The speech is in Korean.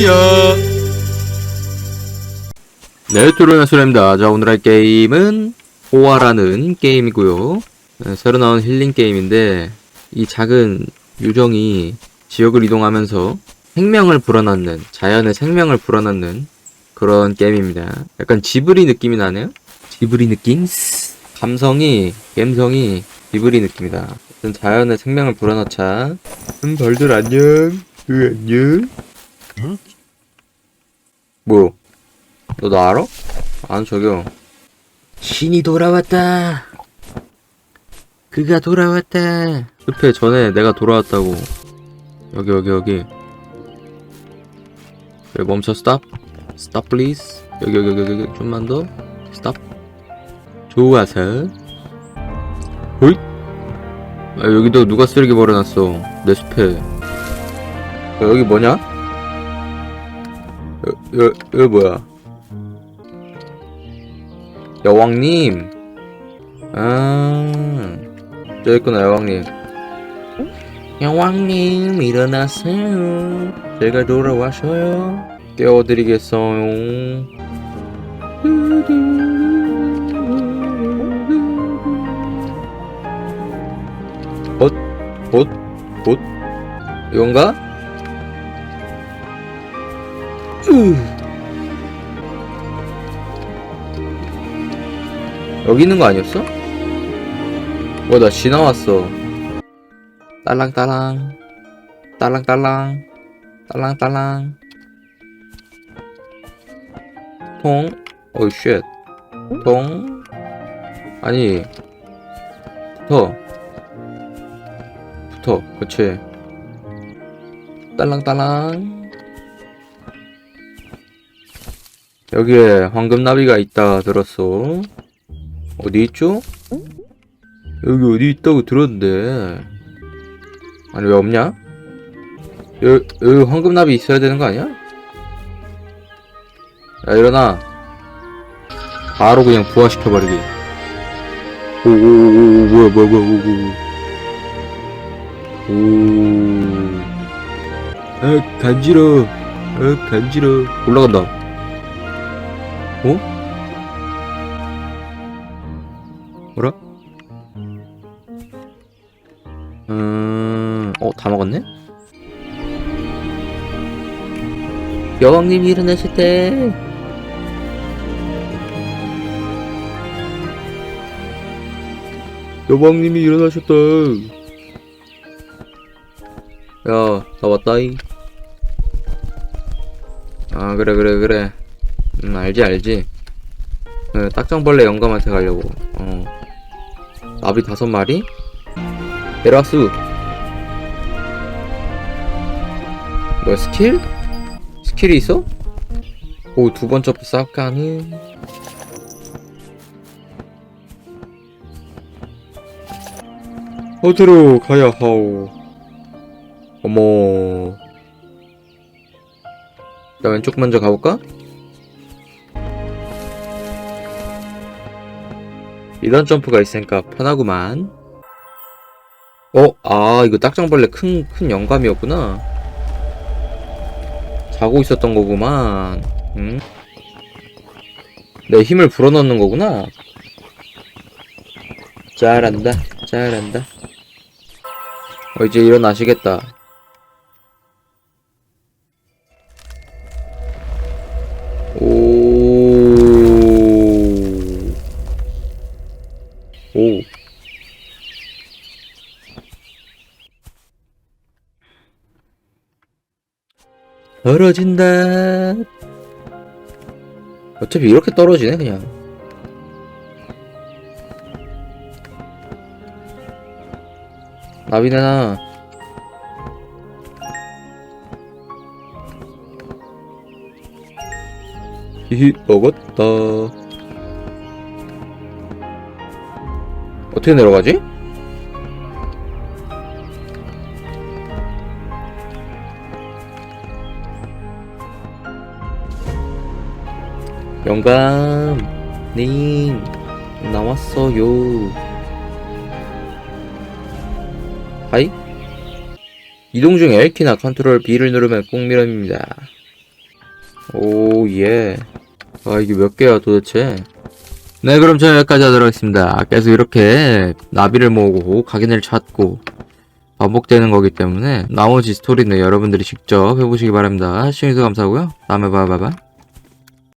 힐이야. 네, 드로나 소입니다 자, 오늘 할 게임은 호화라는 게임이고요. 네, 새로 나온 힐링 게임인데 이 작은 유정이 지역을 이동하면서 생명을 불어넣는 자연의 생명을 불어넣는 그런 게임입니다. 약간 지브리 느낌이 나네요. 지브리 느낌? 감성이 감성이 지브리 느낌이다. 자연의 생명을 불어넣자. 음, 벌들 안녕. 으, 안녕. 뭐? 너나 알아? 안 저기요. 신이 돌아왔다. 그가 돌아왔다. 숲에 전에 내가 돌아왔다고. 여기 여기 여기. 그래 멈춰 스탑. 스탑 플리즈. 여기 여기 여기 여기 좀만 더. 스탑. 좋아서. 호잇. 아, 여기도 누가 쓰레기 버려놨어. 내 숲에. 야, 여기 뭐냐? 여, 여, 뭐야? 여왕님. 아, 저기 있구나, 여왕님. 여왕님, 일어나세요. 제가 돌아와서요. 깨워드리겠어요. 봇, 봇, 봇. 이건가? 으. 여기 있는 거 아니었어? 뭐, 나 지나왔어. 딸랑딸랑. 딸랑딸랑. 딸랑딸랑. 통. 어이, 쉣. 통. 아니. 붙어. 붙어. 그치. 딸랑딸랑. 여기에 황금나비가 있다 들었어. 어디 있죠? 여기 어디 있다고 들었는데. 아니, 왜 없냐? 여기, 여기 황금나비 있어야 되는 거 아니야? 야, 일어나. 바로 그냥 부화시켜버리기. 오오오오, 뭐야, 뭐야, 뭐야, 오, 오. 오. 아, 간지러. 아, 간지러. 올라간다. 어? 뭐라? 음, 어, 다 먹었네? 여왕님 일어나실 때. 여왕님이 일어나셨다. 야, 나 왔다이. 아, 그래, 그래, 그래. 음, 알지, 알지. 네, 딱정벌레 영감한테 가려고. 어. 나비 다섯 마리? 베라스. 뭐야, 스킬? 스킬이 있어? 오, 두번 점프 싹 가는. 어디로 가야 하오? 어머. 나 왼쪽 먼저 가볼까? 이런 점프가 있으니까 편하구만. 어, 아, 이거 딱정벌레 큰, 큰 영감이었구나. 자고 있었던 거구만. 응? 내 힘을 불어넣는 거구나. 잘한다, 잘한다. 어, 이제 일어나시겠다. 오. 오. 떨어진다. 어차피 이렇게 떨어지네, 그냥. 나비네나. 히히, 먹었다. 어떻게 내려가지? 영감님 나왔어요. 하이? 이동 중 L키나 컨트롤 B를 누르면 꼭 밀어입니다. 오, 예. 아, 이게 몇 개야 도대체? 네, 그럼 저는 여기까지 하도록 하겠습니다. 계속 이렇게 나비를 모으고 각인을 찾고 반복되는 거기 때문에 나머지 스토리는 여러분들이 직접 해보시기 바랍니다. 시청해주셔서 감사하고요. 다음에 봐요, 봐봐.